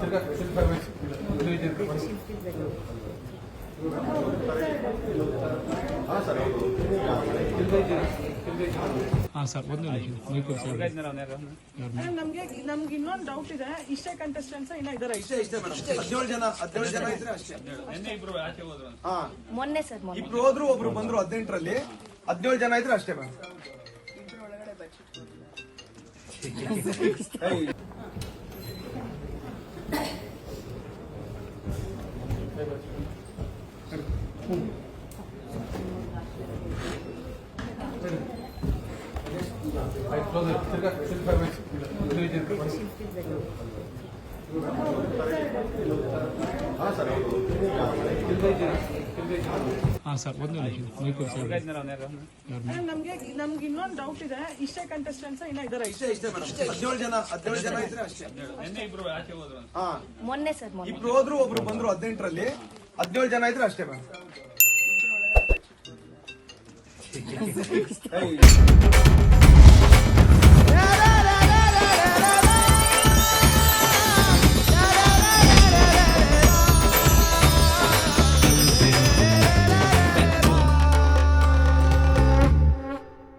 들어가고 있습니다. 알았어요. ಮೈಕೂರು sir ಅಲ್ಲ, ನಮಗೆ ನಮ್ಗೆ ಇನ್ನೊಂದು ಡೌಟ್ ಇದೆ. ಇಷ್ಟೇ ಕಂಟೆಸ್ಟೆಂಟ್ಸ್ ಇನ್ನ ಇದಾರೆ. ಇಷ್ಟೇ ಇಷ್ಟೇ ಮೇಡಮ್ ಹದಿನೇಳು ಜನ ಹದಿನೇಳು ಜನ ಇದ್ರೆ ಅಷ್ಟೇ. ಹಾ. ಮೊನ್ನೆ ಸರ್ ಮೊನ್ನೆ. ಇಬ್ರು ಹೋದ್ರು ಒಬ್ರು ಬಂದ್ರು ಹದಿನೆಂಟರಲ್ಲಿ. ಹದಿನೇಳು ಜನ ಇದ್ರೆ ಅಷ್ಟೇ ಮೇಡಮ್ ಹಾಂ ಸರ್ ಒಂದು ನಿಮಿಷ. ನಮ್ಗೆ ನಮ್ಗೆ ಇನ್ನೊಂದು ಡೌಟ್ ಇದೆ. ಇಷ್ಟೇ ಕಂಟೆಸ್ಟೆಂಟ್ಸ್ ಇನ್ನ ಇದಾರೆ. ಇಷ್ಟೇ ಇಷ್ಟೇ ಹದಿನೇಳು ಜನ ಹದಿನೇಳು ಜನ ಇದ್ರೆ ಅಷ್ಟೇ. ಹಾ. ಮೊನ್ನೆ ಸರ್ ಮೊನ್ನೆ. ಇಬ್ರು ಹೋದ್ರು ಒಬ್ರು ಬಂದ್ರು ಹದಿನೆಂಟರಲ್ಲಿ. ಹದಿನೇಳು ಜನ ಇದ್ರೆ ಅಷ್ಟೇ ಮೇಡಮ್. ಏ,